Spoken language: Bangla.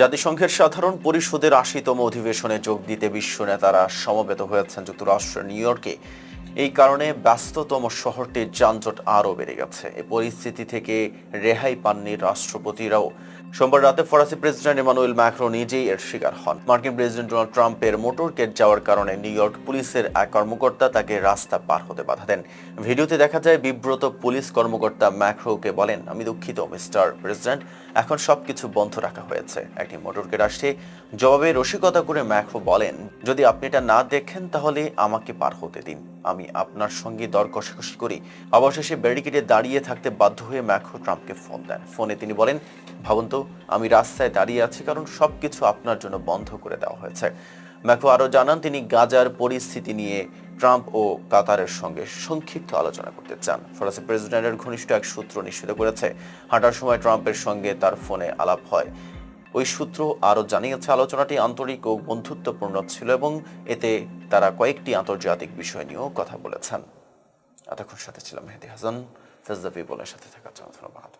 জাতিসংঘের সাধারণ পরিষদের আশিতম অধিবেশনে যোগ দিতে বিশ্ব নেতারা সমবেত হয়েছেন যুক্তরাষ্ট্রের নিউ ইয়র্কে। এই কারণে ব্যস্ততম শহরটির যানজট আরও বেড়ে গেছে। এ পরিস্থিতি থেকে রেহাই পাননি রাষ্ট্রপতিরাও। সোমবার রাতে ফরাসি প্রেসিডেন্ট ইমানুয়েল ম্যাক্রো নিজেই এর শিকার হন। মার্কিন প্রেসিডেন্ট ডোনাল্ড ট্রাম্পের মোটরকেট যাওয়ার কারণে নিউ ইয়র্ক পুলিশের এক কর্মকর্তা তাকে রাস্তা পার হতে বাধা দেন। ভিডিওতে দেখা যায়, বিব্রত পুলিশ কর্মকর্তা ম্যাক্রোকে বলেন, আমি দুঃখিত, মিস্টার প্রেসিডেন্ট। এখন সবকিছু বন্ধ রাখা হয়েছে। একটি মোটরকেট আসছে জবাবে রসিকতা করে ম্যাক্রো বলেন, যদি আপনি এটা না দেখেন, তাহলে আমাকে পার হতে দিন। আমি আপনার সঙ্গে দর কষাকষি করি। অবশেষে ব্যারিকেডে দাঁড়িয়ে থাকতে বাধ্য হয়ে ম্যাক্রো ট্রাম্পকে ফোন দেন। ফোনে তিনি বলেন, ভাবুন তো আমি রাস্তায় দাঁড়িয়ে আছি কারণ সবকিছু আপনার জন্য বন্ধ করে দেওয়া হয়েছে। ম্যাক্রো আরও জানান, তিনি গাজার পরিস্থিতি নিয়ে ট্রাম্প ও কাতারের সঙ্গে সংক্ষিপ্ত আলোচনা করতে চান। ফরাসি প্রেসিডেন্টের ঘনিষ্ঠ এক সূত্র নিশ্চিত করেছে, হাঁটার সময় ট্রাম্পের সঙ্গে তার ফোনে আলাপ হয়। ওই সূত্র আরও জানিয়েছে, আলোচনাটি আন্তরিক ও বন্ধুত্বপূর্ণ ছিল এবং এতে তারা কয়েকটি আন্তর্জাতিক বিষয় নিয়েও কথা বলেছেন। এতক্ষণ সাথে ছিলাম মেহেদি হাসান। ফেজদা পিপলের সাথে থাকার জন্য ধন্যবাদ।